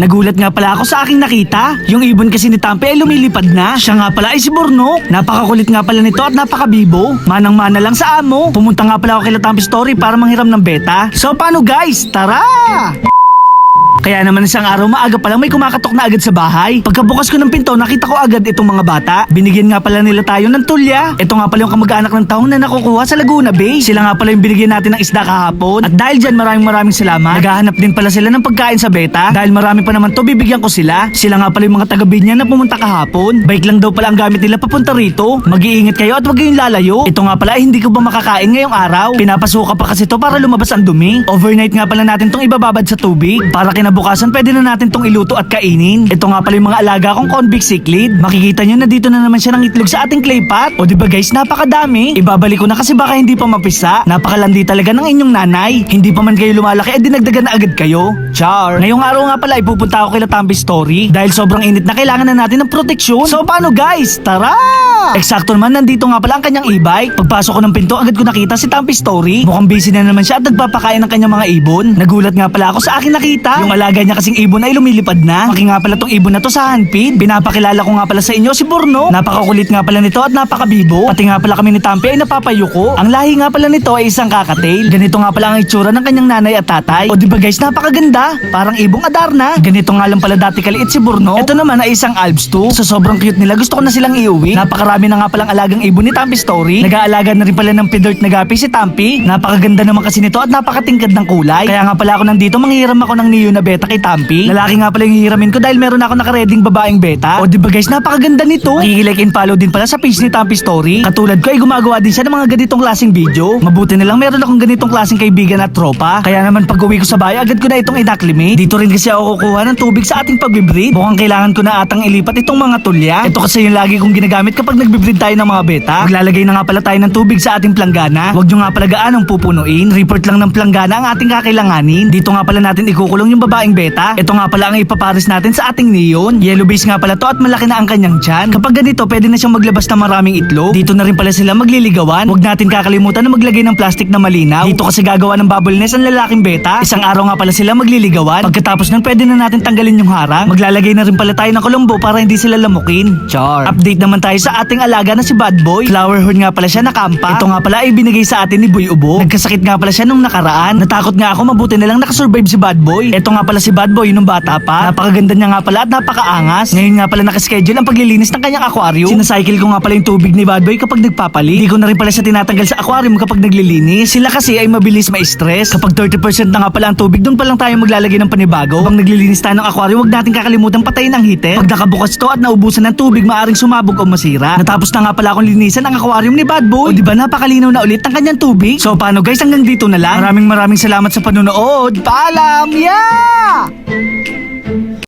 Nagulat nga pala ako sa aking nakita. Yung ibon kasi ni Tampi ay lumilipad na. Siya nga pala ay si Burnok. Napakakulit nga pala nito at napakabibo. Manang-mana lang sa amo. Pumunta nga pala ako kay Tampi Story para manghiram ng beta. So paano guys? Tara! Kaya naman isang araw maaga pa lang may kumakatok na agad sa bahay. Pagkabukas ko ng pinto, nakita ko agad itong mga bata. Binigyan nga pala nila tayo ng tulya. Ito nga pala yung kamag-anak ng taong na nakukuha sa Laguna Bay. Sila nga pala yung binigyan natin ng isda kahapon. At dahil dyan maraming maraming salamat. Naghahanap din pala sila ng pagkain sa beta. Dahil marami pa naman to, bibigyan ko sila. Sila nga pala yung mga taga Binyan na pumunta kahapon. Bike lang daw pala ang gamit nila papunta rito. Mag-iingat kayo at huwag kayong lalayo. Ito nga pala ay hindi ko ba makakain ngayong araw. Pinapasuka pa kasi to para lumabas ang dumi. Overnight nga pala natin tong ibababad sa tubig. Para kinabukasan pwede na natin tong iluto at kainin. Ito nga pala yung mga alaga kong convict cichlid. Makikita nyo na dito na naman siya ng itlog sa ating clay pot. O diba guys, napakadami. Ibabalik ko na kasi baka hindi pa mapisa. Napakalandi talaga ng inyong nanay. Hindi pa man kayo lumalaki eh dinagdagan na agad kayo. Char. Ngayong araw nga pala ipupunta ako kay Latambi Story. Dahil sobrang init na kailangan na natin ng proteksyon. So paano guys? Tara! Eksakto naman, nandito nga pala ang kanyang e-bike. Pagpasok ko ng pinto, agad ko nakita si Tampi Story. Mukhang busy na naman siya at nagpapakain ng kanyang mga ibon. Nagulat nga pala ako sa akin nakita. Yung alaga niya kasing ibon ay lumilipad na. Maki nga pala tong ibon na to sa handpid. Pinapakilala ko nga pala sa inyo si Burno. Napakakulit nga pala nito at napakabibo. Pati nga pala kami ni Tampi ay napapayuko. Ang lahi nga pala nito ay isang kakatail. Ganito nga pala ang itsura ng kanyang nanay at tatay. O di ba guys, napakaganda. Parang ibong Adarna. Ganito nga lang pala dati kaliit si Burno. Ito naman ay isang Alps 2. Sa sobrang cute nila, gusto ko na silang iuwi. Napakarami na nga palang alagang ibon ni Tampi Story. Nag-aalaga na rin pala ng pidort na gapi si Tampi. Napakaganda naman kasi nito at napakatingkad ng kulay. Kaya nga pala ako nandito, manghihiram ako ng Neo na beta kay Tampi. Lalaki nga pala yung hihiramin ko dahil meron ako nakareding babaeng beta. O di ba guys, napakaganda nito. Makikilike and follow din pala sa page ni Tampi Story. Katulad ko ay gumagawa din siya ng mga ganitong klaseng video. Mabuti na lang meron akong ganitong klaseng kaibigan at tropa. Kaya naman pag uwi ko sa bahay, agad ko na itong inaklimate. Dito rin kasi ako kukuha ng tubig sa ating pagbibreed. Mukhang kailangan ko na atang ilipat itong mga tulya. Ito kasi yung lagi kong ginagamit kapag nagbibreed tayo ng mga beta. Maglalagay na nga pala tayo ng tubig sa ating planggana. Huwag nyo nga pala gaanong pupunuin. Report lang ng planggana ang ating kakailanganin. Dito nga pala natin ikukulong yung babaeng beta. Ito nga pala ang ipapares natin sa ating neon. Yellow base nga pala to at malaki na ang kanyang tiyan. Kapag ganito, pwede na siyang maglabas ng maraming itlog. Dito na rin pala sila magliligawan. Huwag natin kakalimutan na maglagay ng plastic na malinaw. Dito kasi gagawa ng bubble nest ang lalaking beta. Isang araw nga pala sila magliligawan. Pagkatapos nun, pwede na natin tanggalin yung harang. Maglalagay na rin pala tayo ng kolombo para hindi sila lamukin. Char. Update naman tayo sa ating alaga na si Bad Boy. Flower horn nga pala siya nakampa. Ito nga pala ay binigay sa atin ni Boy Ubo. Nagkasakit nga pala siya nung nakaraan. Natakot nga ako mabuti na lang nakasurvive si Bad Boy. Ito nga pala si Bad Boy nung bata pa. Napakaganda niya nga pala at napakaangas. Ngayon nga pala nakaschedule ang paglilinis ng kanyang aquarium. Sinacycle ko nga pala yung tubig ni Bad Boy kapag nagpapalit. Hindi ko na rin pala siya tinatanggal sa aquarium kapag naglilinis. Sila kasi ay mabilis ma-stress. Kapag 30% na nga pala ang tubig, doon pa lang tayo maglalagay ng panibago. Kapag naglilinis tayo ng aquarium, huwag natin kakalimutan patayin ang heater. Pag nakabukas to at naubusan ng tubig, maaring sumabog o masira. Natapos na nga pala akong linisan ang aquarium ni Bad Boy. O di ba napakalinaw na ulit ang kanyang tubig? So paano guys, hanggang dito na lang. Maraming maraming salamat sa panonood. Paalam! Yeah! 안.